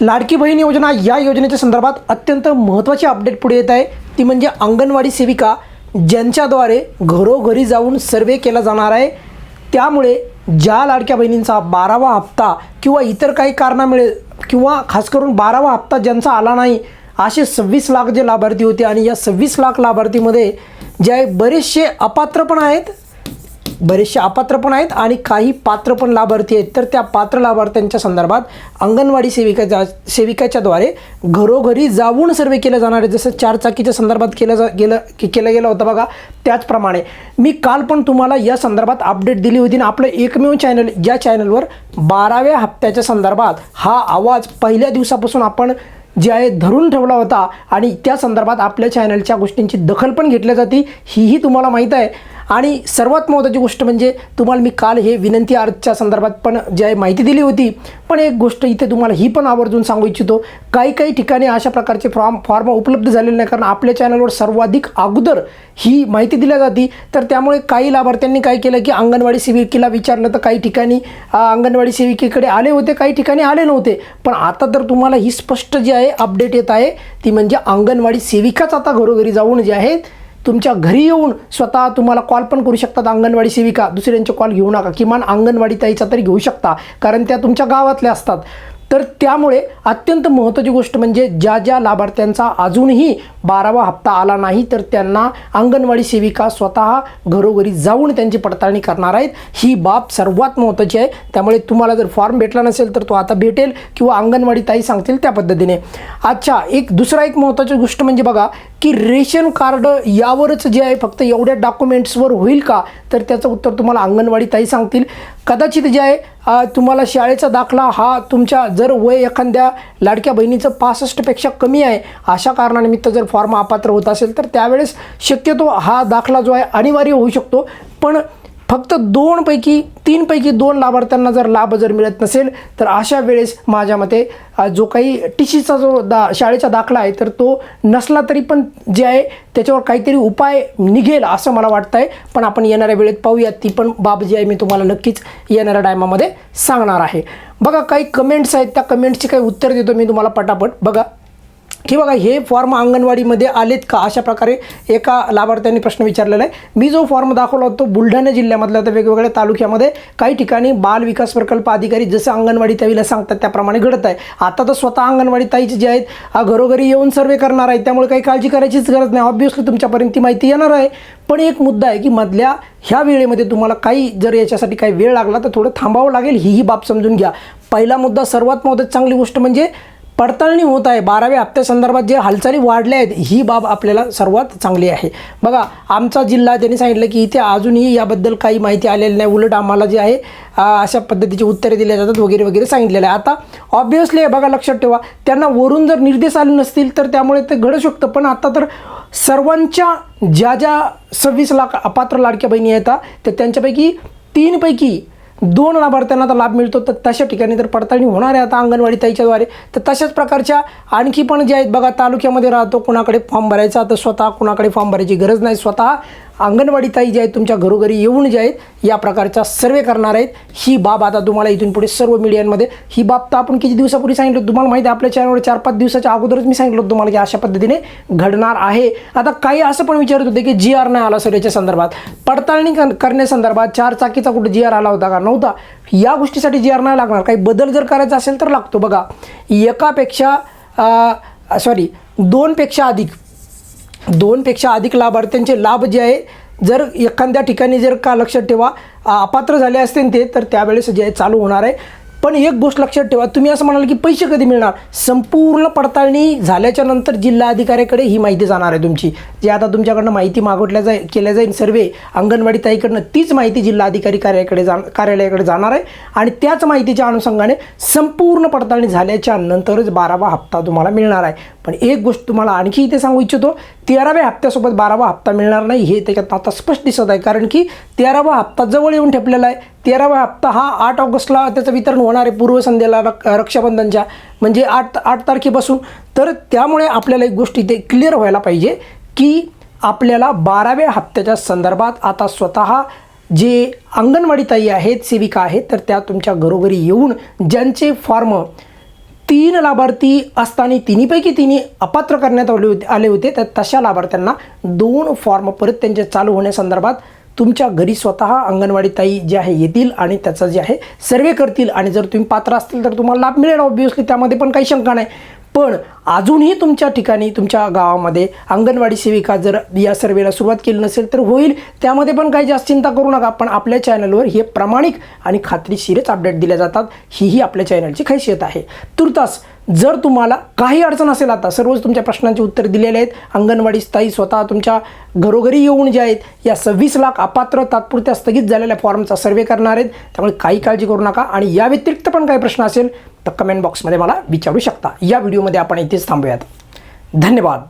लाडकी बहीण योजना या योजनेच्या संदर्भात अत्यंत महत्त्वाची अपडेट पुढे येत आहे. ती म्हणजे अंगणवाडी सेविका ज्यांच्याद्वारे घरोघरी जाऊन सर्वे केला जाणार आहे. त्यामुळे ज्या लाडक्या बहिणींचा बारावा हप्ता किंवा इतर काही कारणामुळे किंवा खास करून बारावा हप्ता ज्यांचा आला नाही असे सव्वीस लाख जे लाभार्थी होते आणि या सव्वीस लाख लाभार्थीमध्ये जे बरेचसे अपात्र पण आहेत. बरेचसे अपात्र पण आहेत आणि काही पात्र पण लाभार्थी आहेत. तर त्या पात्र लाभार्थ्यांच्या संदर्भात अंगणवाडी सेविकाच्या सेविकाच्याद्वारे घरोघरी जाऊन सर्वे केलं जाणार आहे. जसं चारचाकीच्या संदर्भात केलं जा गेलं के- केलं गेलं होतं बघा त्याचप्रमाणे मी काल पण तुम्हाला या संदर्भात अपडेट दिली होती आणि आपलं एकमेव चॅनल या चॅनलवर बाराव्या हप्त्याच्या संदर्भात हा आवाज पहिल्या दिवसापासून आपण जे आहे धरून ठेवला होता आणि त्या संदर्भात आपल्या चॅनलच्या गोष्टींची दखल पण घेतली जाते. हीही तुम्हाला माहीत आहे. आणि सर्वात महत्त्वाची गोष्ट म्हणजे तुम्हाला मी काल हे विनंती अर्जच्या संदर्भात पण जे आहे माहिती दिली होती पण एक गोष्ट इथे तुम्हाला ही पण आवर्जून सांगू इच्छितो. काही काही ठिकाणी अशा प्रकारचे फॉर्म फॉर्म उपलब्ध झालेले नाही कारण आपल्या चॅनलवर सर्वाधिक अगोदर ही माहिती दिली जाते. तर त्यामुळे काही लाभार्थ्यांनी काय केलं की अंगणवाडी सेविकेला विचारलं तर काही ठिकाणी अंगणवाडी सेविकेकडे आले होते काही ठिकाणी आले नव्हते. पण आता तर तुम्हाला ही स्पष्ट जी आहे अपडेट येत आहे ती म्हणजे अंगणवाडी सेविकाच आता घरोघरी जाऊन जे आहेत तुमच्या घरी येऊन स्वतः तुम्हाला कॉल पण करू शकतात अंगणवाडी सेविका. दुसऱ्यांचे कॉल घेऊ नका. किमान अंगणवाडी ताईचा तरी घेऊ शकता कारण त्या तुमच्या गावातल्या असतात. तर त्यामुळे अत्यंत महत्त्वाची गोष्ट म्हणजे ज्या ज्या लाभार्थ्यांचा अजूनही बारावा हप्ता आला नाही तर त्यांना अंगणवाडी सेविका स्वतः घरोघरी जाऊन त्यांची पडताळणी करणार आहेत. ही बाब सर्वात महत्त्वाची आहे. त्यामुळे तुम्हाला जर फॉर्म भेटला नसेल तर तो आता भेटेल किंवा अंगणवाडी ताई सांगतील त्या पद्धतीने. अच्छा एक दुसरा एक महत्त्वाची गोष्ट म्हणजे बघा की रेशन कार्ड यावरच जे आहे फक्त एवढ्या डॉक्युमेंट्सवर होईल का? तर त्याचं उत्तर तुम्हाला अंगणवाडी ताई सांगतील. कदाचित जे आहे तुम्हाला शाळेचा दाखला हा तुमच्या जर वय एखाद्या लाडक्या बहिणीचं पासष्टपेक्षा कमी आहे अशा कारणानिमित्त जर फॉर्म अपात्र होत असेल तर त्यावेळेस शक्यतो हा दाखला जो आहे अनिवार्य होऊ शकतो. पण फक्त दोनपैकी तीनपैकी दोन लाभार्थ्यांना जर लाभ जर मिळत नसेल तर अशा वेळेस माझ्या मते जो काही टी सीचा जो दा शाळेचा दाखला आहे तर तो नसला तरी पण जे आहे त्याच्यावर काहीतरी उपाय निघेल असं मला वाटतं आहे पण आपण येणाऱ्या वेळेत पाहूया ती पण बाब जी आहे मी तुम्हाला नक्कीच येणाऱ्या टायमामध्ये सांगणार आहे. बघा काही कमेंट्स आहेत त्या कमेंट्सची काही उत्तर देतो मी तुम्हाला पटापट. बघा. की बघा हे फॉर्म अंगणवाडीमध्ये आलेत का? अशा प्रकारे एका लाभार्थ्यांनी प्रश्न विचारलेला आहे. मी जो फॉर्म दाखवला होता तो बुलढाणा जिल्ह्यामधला तर वेगवेगळ्या तालुक्यामध्ये काही ठिकाणी बाल विकास प्रकल्प अधिकारी जसं अंगणवाडी ताईला सांगतात त्याप्रमाणे घडत आहे. आता तर स्वतः अंगणवाडी ताईचे जे आहेत हा घरोघरी येऊन सर्वे करणार आहेत त्यामुळे काही काळजी करायचीच गरज नाही. ऑब्व्हियसली तुमच्यापर्यंत ती माहिती येणार आहे. पण एक मुद्दा आहे की मधल्या ह्या वेळेमध्ये तुम्हाला काही जर याच्यासाठी काही वेळ लागला तर थोडं थांबावं लागेल. ही ही बाब समजून घ्या. पहिला मुद्दा सर्वात महत्त्वाची चांगली गोष्ट म्हणजे पडताळणी होत आहे. बाराव्या हप्त्यासंदर्भात जे हालचाली वाढल्या आहेत ही बाब आपल्याला सर्वात चांगली आहे. बघा आमचा जिल्हा त्यांनी सांगितलं की इथे अजूनही याबद्दल काही माहिती आलेली नाही. उलट आम्हाला जे आहे अशा पद्धतीची उत्तरे दिल्या जातात वगैरे वगैरे सांगितलेलं आहे. आता ऑब्वियसली हे बघा लक्षात ठेवा. त्यांना वरून जर निर्देश आले नसतील तर त्यामुळे ते घडू शकतं. पण आता तर सर्वांच्या ज्या ज्या सव्वीस लाख अपात्र लाडक्या बहिणी येतात तर त्यांच्यापैकी तीनपैकी दोन लाभार्थ्यांना तर लाभ मिळतो. तर तशा ठिकाणी तर पडताळणी होणार आहे आता अंगणवाडी ताईच्याद्वारे तर तशाच प्रकारच्या आणखी पण जे आहेत बघा तालुक्यामध्ये राहतो कुणाकडे फॉर्म भरायचा तर स्वतः कुणाकडे फॉर्म भरायची गरज नाही. स्वतः अंगणवाडी ताई जे आहेत तुमच्या घरोघरी येऊन जे आहेत या प्रकारचा सर्वे करणार आहेत. ही बाब आता तुम्हाला इथून पुढे सर्व मीडियांमध्ये ही बाब तर आपण किती दिवसापूर्वी सांगितलं तुम्हाला माहिती आहे आपल्या चॅनलवर चार पाच दिवसाच्या अगोदरच मी सांगितलं तुम्हाला की अशा पद्धतीने घडणार आहे. आता काही असं पण विचारत होते की जी आर नाही आला सर याच्या संदर्भात. पडताळणी कर- करण्यासंदर्भात चार चाकीचा कुठे जी आर आला होता का? नव्हता. या गोष्टीसाठी जी आर नाही लागणार. काही बदल जर करायचा असेल तर लागतो. बघा एकापेक्षा सॉरी दोनपेक्षा अधिक दोनपेक्षा अधिक लाभार्थ्यांचे लाभ जे आहे जर एखाद्या ठिकाणी जर का लक्षात ठेवा अपात्र झाले असतील ते तर त्यावेळेस जे आहे चालू होणार आहे. पण एक गोष्ट लक्षात ठेवा तुम्ही असं म्हणाल की पैसे कधी मिळणार? संपूर्ण पडताळणी झाल्याच्यानंतर जिल्हा अधिकाऱ्याकडे ही माहिती जाणार आहे तुमची. जे आता तुमच्याकडनं माहिती मागवल्या जाईल केल्या जाईल सर्वे अंगणवाडी ताईकडनं तीच माहिती जिल्हा अधिकारी कार्याकडे जा कार्यालयाकडे जाणार आहे. आणि त्याच माहितीच्या अनुषंगाने संपूर्ण पडताळणी झाल्याच्या नंतरच बारावा हप्ता तुम्हाला मिळणार आहे. पण एक गोष्ट तुम्हाला आणखी इथे सांगू इच्छितो तेराव्या हप्त्यासोबत बारावा हप्ता मिळणार नाही हे त्याच्यात आता स्पष्ट दिसत आहे. कारण की तेरावा हप्ता जवळ येऊन ठेपलेला आहे. तेरावा हप्ता हा आठ ऑगस्टला त्याचं वितरण होणार आहे पूर्वसंध्येला रक रक्षाबंधनच्या म्हणजे आठ आठ तारखेपासून. तर त्यामुळे आपल्याला एक गोष्ट इथे क्लिअर व्हायला पाहिजे की आपल्याला बाराव्या हप्त्याच्या संदर्भात आता स्वतः जे अंगणवाडी ताई आहेत सेविका आहेत तर त्या तुमच्या घरोघरी येऊन ज्यांचे फॉर्म तीन लाभार्थी असताना तिन्हीपैकी तिन्ही अपात्र करण्यात आले होते आले होते. तर तशा लाभार्थ्यांना दोन फॉर्म परत त्यांचे चालू होण्यासंदर्भात तुमच्या घरी स्वतः अंगणवाडी ताई जे आहे येतील आणि त्याचा जे आहे सर्वे करतील. आणि जर तुम्ही पात्र असतील तर तुम्हाला लाभ मिळेल ऑब्वियसली त्यामध्ये पण काही शंका नाही. पण अजूनही तुमच्या ठिकाणी तुमच्या गावामध्ये अंगणवाडी सेविका जर या सर्वेला सुरुवात केली नसेल तर होईल. त्यामध्ये पण काही जास्त चिंता करू नका पण आपल्या चॅनलवर हे प्रामाणिक आणि खात्रीशीरच अपडेट दिल्या जातात. हीही आपल्या चॅनलची खासियत आहे. तुर्तास जर तुम्हाला काही अडचण असेल आता सर्वच तुमच्या प्रश्नांची उत्तर दिलेले आहेत. अंगणवाडी स्थायी स्वतः तुमच्या घरोघरी येऊन जे आहेत या सव्वीस लाख अपात्र तात्पुरत्या स्थगित झालेल्या फॉर्मचा सर्वे करणार आहेत. त्यामुळे काही काळजी करू नका आणि या व्यतिरिक्त पण काही प्रश्न असेल तर कमेंट बॉक्समध्ये मला विचारू शकता. या व्हिडिओमध्ये आपण इथेच थांबूयात. धन्यवाद.